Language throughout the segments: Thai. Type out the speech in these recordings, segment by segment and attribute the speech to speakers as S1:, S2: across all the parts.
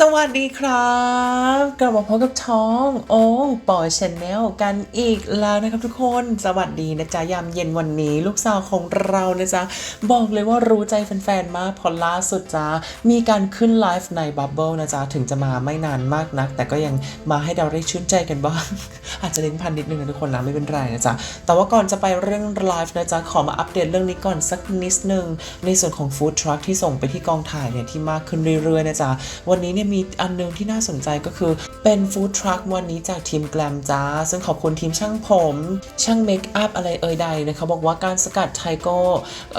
S1: สวัสดีครับกลับมาพบกับท้องโอ้ปอชแนลกันอีกแล้วนะครับทุกคนสวัสดีนะจ๊ะยามเย็นวันนี้ ลูกสาวของเรานะจ๊ะบอกเลยว่ารู้ใจแฟนๆมากพอล่าสุดจ้ามีการขึ้นไลฟ์ในบับเบิลนะจ๊ะถึงจะมาไม่นานมากนัก แต่ก็ยังมาให้เราได้ชื่นใจกันบ้าง อาจจะเล่นพันนิดนึงนะทุกคนนะไม่เป็นไรนะจ๊ะแต่ว่าก่อนจะไปเรื่องไลฟ์นะจ๊ะขอมาอัปเดตเรื่องนี้ก่อนสักนิดนึงในส่วนของฟู้ดทรัคที่ส่งไปที่กองถ่ายเนี่ยที่มากขึ้นเรื่อยๆนะจ๊ะวันนี้เนี่ยมีอันหนึงที่น่าสนใจก็คือเป็นฟู้ดทรัควันนี้จากทีมแกลมจ้า ซึ่งขอบคุณทีมช่างผม ช่างเมคอัพอะไรเอ่ยใดนะคะบอกว่าการสกัดไทโก้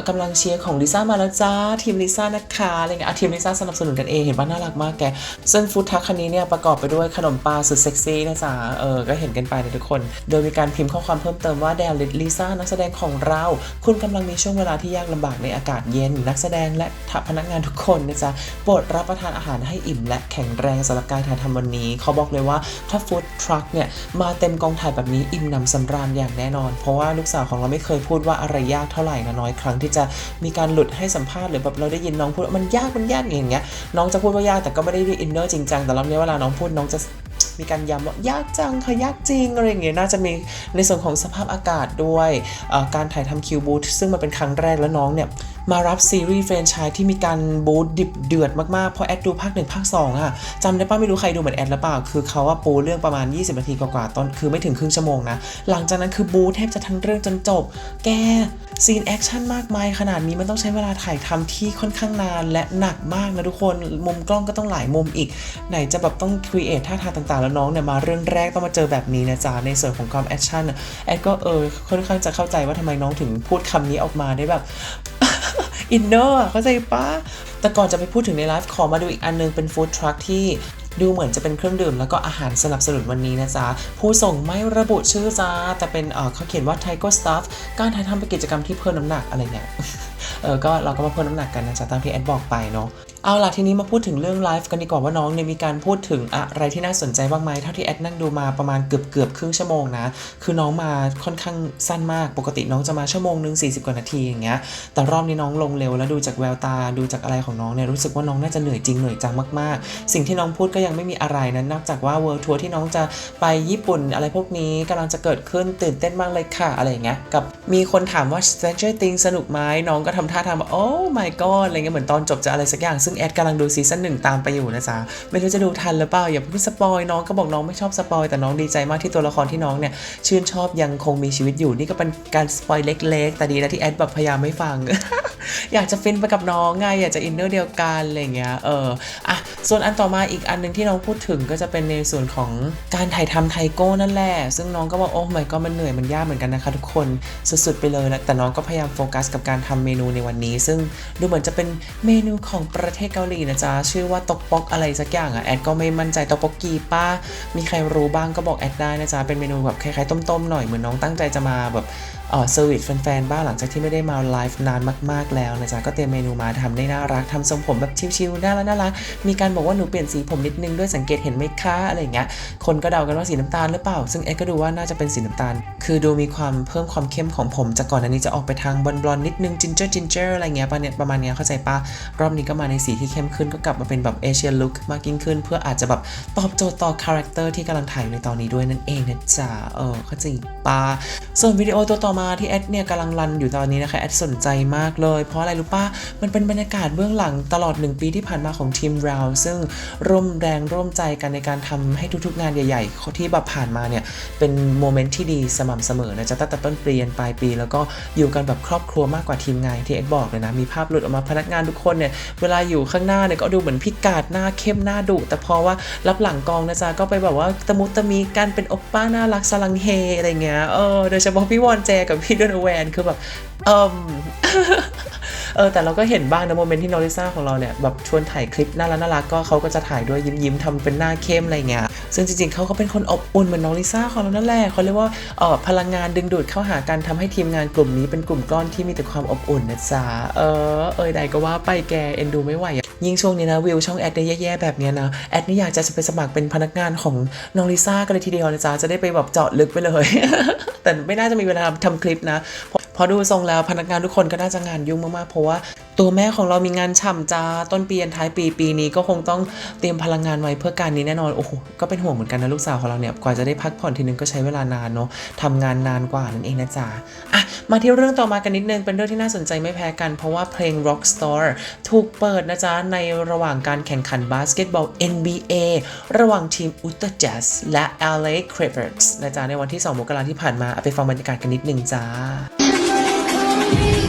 S1: กำลังเชียร์ของลิซ่ามาแล้วจ้า ทีมลิซ่านะคะอะไรเงี้ยทีมลิซ่าสนับสนุนกันเองเห็นว่าน่ารักมากแก ซึ่งฟู้ดทรัคคันนี้เนี่ยประกอบไปด้วยขนมปลาสุดเซ็กซี่นะจ๊ะเออก็เห็นกันไปนะทุกคน โดยมีการพิมพ์ข้อความเพิ่มเติมว่าแดลิลิซ่านักแสดงของเรา คุณกำลังมีช่วงเวลาที่ยากลำบากในอากาศเย็นนักแสดงและพนักงานทุกคนนะจ๊ะโปรดรับประทานอาหารให้อิ่มและแข็งแรงสำหรับการถ่ายทำวันนี้ เขาบอกเลยว่าถ้าฟู้ดทรัคเนี่ยมาเต็มกองถ่ายแบบนี้อิ่มหนำสำราญอย่างแน่นอน เพราะว่าลูกสาวของเราไม่เคยพูดว่าอะไรยากเท่าไหร่นะน้อยครั้งที่จะมีการหลุดให้สัมภาษณ์หรือแบบเราได้ยินน้องพูดว่ามันยากมันยากอย่างเงี้ยน้องจะพูดว่ายากแต่ก็ไม่ได้อินเนอร์จริงจังแต่รอบนี้เวลาน้องพูดน้องจะ มีการย้ำว่ายากจังค่ะยากจริงอะไรอย่างเงี้ยน่าจะมีในส่วนของสภาพอากาศด้วยการถ่ายทำคิวบูธซึ่งมันเป็นครั้งแรกแล้วน้องเนี่ยมารับซีรีส์แฟรนไชส์ที่มีการบูธดิบเดือดมากๆ เพราะแอดดูภาคหนึ่งภาค2อะจำได้ป้าไม่รู้ใครดูเหมือนแอดหรือเปล่า คือเขาว่าปูเรื่องประมาณ 20 นาทีกว่าๆตอนคือไม่ถึงครึ่งชั่วโมงนะ หลังจากนั้นคือบูธแทบจะทั้งเรื่องจนจบ แก ซีนแอคชั่นมากมายขนาดนี้มันต้องใช้เวลาถ่ายทำที่ค่อนข้างนานและหนักมากนะทุกคน มุมกล้องก็ต้องหลายมุมอีก ไหนจะแบบต้องครีเอทท่าทางต่างๆ แล้วน้องเนี่ยมาเรื่องแรกต้องมาเจอแบบนี้นะจ๊ะ ในส่วนของความแอคชั่นแอดก็เออค่อนข้างจะเข้าใจว่าทำไมน้องถึงพูดคำนี้ออกมาได้แบบอินเนอร์เข้าใจปะแต่ก่อนจะไปพูดถึงในไลฟ์ขอมาดูอีกอันนึงเป็นฟู้ดทรัคที่ ดูเหมือนจะเป็นเครื่องดื่มแล้วก็อาหารสนับสนุนวันนี้นะจ๊ะ ผู้ส่งไม่ระบุชื่อจ้าแต่เป็นเขาเขียนว่า Tiger Stuff การถ่ายทำเป็นกิจกรรมที่เพิ่มน้ำหนักอะไรเนี่ยเออก็เราก็มาเพิ่มน้ำหนักกันนะจ๊ะตามที่แอดบอกไปเนาะ เอาล่ะทีนี้มาพูดถึงเรื่องไลฟ์กันดีกว่าว่าน้องเนี่ยมีการพูดถึงอะไรที่น่าสนใจบ้างไหมเท่าที่แอดนั่งดูมาประมาณเกือบเกือบครึ่งชั่วโมงนะ คือน้องมาค่อนข้างสั้นมากปกติน้องจะมาชั่วโมงหนึ่ง40 กว่านาทีอย่างเงี้ยแต่รอบนี้น้องลงเร็วแล้วดูจากแววตาดูจากอะไรของน้องเนี่ยรู้สึกว่าน้องน่าจะเหนื่อยจริงเหนื่อยจังมากๆ สิ่งที่น้องพูดก็ยังไม่มีอะไรนะนอกจากว่าเวิร์ทัวร์ที่น้องจะไปญี่ปุ่นอะไรพวกนี้กำลังจะเกิดขึ้นตื่นเต้นมากเลยค่ะอะไรอย่างเงี้ยกับมีคนถามว่า Stranger Things สนุกไหมน้องก็ทำท่าทางแบบโอ้ my god อะไรเงี้ยเหมือนตอนจบจะอะไรสักอย่างซึ่งแอดกำลังดูซีซั่นหนึ่งตามไปอยู่นะจ๊ะไม่รู้จะดูทันหรือเปล่าอย่าเพิ่งสปอยน้องก็บอกน้องไม่ชอบสปอยแต่น้องดีใจมากที่ตัวละครที่น้องเนี่ยชื่นชอบยังคงมีชีวิตอยู่นี่ก็เป็นการสปอยเล็ก ๆ แต่ดีนะที่แอดแบบพยายามไม่ฟัง อยากจะฟินไปกับน้องไงอยากจะอินเนอร์เดียวกันอะไรเงี้ยเอออะส่วนอันต่อมาอีกอันหนึ่งที่น้องพูดถึงก็จะเป็นในส่วนของการถ่ายทำไทโก้นั่นแหละซึ่งน้องก็บอกโอ้ไม่ก็มันเหนื่อยมันยากเหมือนกันนะคะทุกคนสุดๆไปเลยนะแต่น้องก็พยายามโฟกัสกับการทำเมนูในวันนี้ ซึ่งดูเหมือนจะเป็นเมนูของประเทศเกาหลีนะจ๊ะชื่อว่าตกปอกอะไรสักอย่างอะแอดก็ไม่มั่นใจตกปอกกีป้า มีใครรู้บ้างก็บอกแอดได้นะจ๊ะเป็นเมนูแบบคล้ายๆต้มๆหน่อยเหมือนน้องตั้งใจจะมาแบบ เออเซอร์วิสแฟนๆ บ้างหลังจากที่ไม่ได้มาไลฟ์นานมากๆแล้วนะจ๊ะก็เตรียมเมนูมาทำได้น่ารักทำทรงผมแบบชิวๆน่ารักน่ารักมีการบอกว่าหนูเปลี่ยนสีผมนิดนึงด้วยสังเกตเห็นไหมคะอะไรอย่างเงี้ยคนก็เดากันว่าสีน้ำตาลหรือเปล่า ซึ่งเอ็ดก็ดูว่าน่าจะเป็นสีน้ำตาล คือดูมีความเพิ่มความเข้มของผมจากก่อนอันนี้จะออกไปทางบอลบอนิดนึงจินเจอร์จินเจอร์อะไรเงี้ยประมาณเนี้ยประมาณเนี้ยเข้าใจปะรอบนี้ก็มาในสีที่เข้มขึ้นก็กลับมาเป็นแบบเอเชียลุคมากยิ่งขึ้น เพื่ออาจจะแบบตอบโจทย์ต่อคาแรคเตอร์ที่กำลังถ่ายอยู่ในตอนนี้ด้วยนั่นเองนะจ๊ะเออเข้าใจปะส่วนวิดีโอตัวต่อมาที่แอดเนี่ยกำลังรันอยู่ตอนนี้นะคะแอดสนใจมากเลย เพราะอะไรรู้ปะมันเป็นบรรยากาศเบื้องหลังตลอด 1 ปีที่ผ่านมาของทีมเราซึ่งร่วมแรงร่วมใจกันในการทำให้ทุกๆ งานใหญ่ๆ ที่แบบผ่านมาเนี่ยเป็นโมเมนต์ที่ดีสม่ำเสมอนะจะตั้งแต่ต้นปียันปลายปี แล้วก็อยู่กันแบบครอบครัวมากกว่าทีมงานที่เอ็ดบอกเลยนะมีภาพหลุดออกมาพนักงานทุกคนเนี่ยเวลาอยู่ข้างหน้าเนี่ยก็ดูเหมือนพิกาดหน้าเข้มหน้าดุแต่พอว่ารับหลังกองนะจ๊ะก็ไปแบบว่าตะมุตะมีกันเป็นโอปป้าน่ารักสลังเฮอะไรเงี้ยเออโดยเฉพาะพี่วอนแจกับพี่เดนแวนคือแบบเออ เออแต่เราก็เห็นบ้างนะโมเมนต์ที่นอริซ่าของเราเนี่ยแบบชวนถ่ายคลิปน่ารักน่ารักก็เขาก็จะถ่ายด้วยยิ้มยิ้มๆทำเป็นหน้าเข้มอะไรเงี้ยซึ่งจริงๆเขาก็เป็นคนอบอุ่นเหมือนนอริซ่าของเรานั่นแหละเขาเรียกว่าเออพลังงานดึงดูดเข้าหากันทำให้ทีมงานกลุ่มนี้เป็นกลุ่มก้อนที่มีแต่ความอบอุ่นนะจ๊ะเออเอยใดก็ว่าไปแกเอ็นดูไม่ไหวอะยิ่งช่วงนี้นะวิวช่องแอดได้แย่ๆแบบเนี้ยนะแอดนี่อยากจะไปสมัครเป็นพนักงานของนอริซ่ากันเลยทีเดียวนะจ๊ะจะได้ไปแบบเจาะลึกไปเลย แต่ไม่น่าจะมีเวลาทำคลิปนะเพ พราะดูทรงแล้วพนักงานทุกคนก็น่าจะงานยุ่งมากๆ เพราะว่าตัวแม่ของเรามีงานฉ่ำจ้าต้นปียันท้ายปีปีนี้ก็คงต้องเตรียมพลังงานไว้เพื่อการนี้แน่นอนโอ้โหก็เป็นห่วงเหมือนกันนะลูกสาวของเราเนี่ยกว่าจะได้พักผ่อนทีนึงก็ใช้เวลานานเนาะทำงานนานกว่านั่นเองนะจ๊ะอะมาที่เรื่องต่อมากันนิดนึงเป็นเรื่องที่น่าสนใจไม่แพ้กันเพราะว่าเพลง Rockstar ถูกเปิดนะจ๊ะในระหว่างการแข่งขันบาสเกตบอล NBA ระหว่างทีม Utah Jazz และ LA Clippers นะจ๊ะในวันที่ 2 มกราที่ผ่านมาเอาไปฟังบรรยากาศกันนิดนึงจ้า me.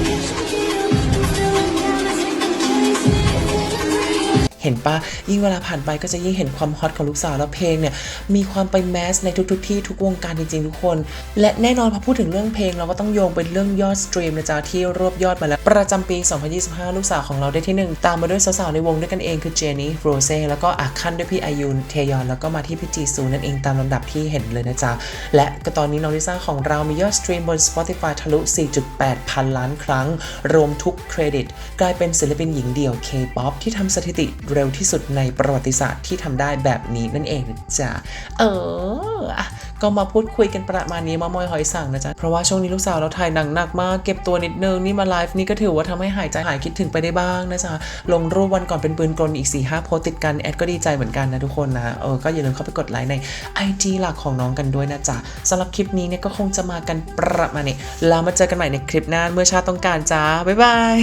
S1: เห็นปะยิ่งเวลาผ่านไปก็จะยิ่งเห็นความฮอตของลูกสาวแล้วเพลงเนี่ยมีความไปแมสในทุกๆทที่ทุกวงการจริงๆทุกคน และแน่นอนพอพูดถึงเรื่องเพลงเราก็ต้องโยงเป็นเรื่องยอดสตรีมนะจ๊ะที่รวบยอดมาแล้ว ประจำปี 2025 ลูกสาวของเราได้ที่ 1 ตามมาด้วยสาวๆในวงด้วยกันเองคือเจนี่โรเซ่แล้วก็อาคันด้วยพี่อายุนเทยอนแล้วก็มาที่พี่จีซูนั่นเองตามลำดับที่เห็นเลยนะจ๊ะและก็ตอนนี้น้องลิซ่าของเรามียอดสตรีมบน Spotify ทะลุ 4.8 พันล้านครั้ง รวมทุกเครดิต กลายเป็นศิลปินหญิงเดี่ยว K-POP ที่ทำสถิติเร็วที่สุดในประวัติศาสตร์ที่ทำได้แบบนี้นั่นเองนะจ๊ะเออก็มาพูดคุยกันประมาณนี้มามอยหอยสั่งนะจ๊ะ เพราะว่าช่วงนี้ลูกสาวเราถ่ายหนังหนักมากเก็บตัวนิดนึง นี่มาไลฟ์นี่ก็ถือว่าทำให้หายใจหายคิดถึงไปได้บ้างนะจ๊ะ ลงรูปวันก่อนเป็นปืนกลอีก4ี่ห้าโพสติดกัน แอดก็ดีใจเหมือนกันนะทุกคนนะ เออ ก็อย่าลืมเข้าไปกดไลค์ใน IG หลักของน้องกันด้วยนะจ๊ะสำหรับคลิปนี้เนี่ยก็คงจะมากันประมาณนี้แล้วมาเจอกันใหม่ในคลิปหน้าเมื่อชาติต้องการจ้าบ๊ายบาย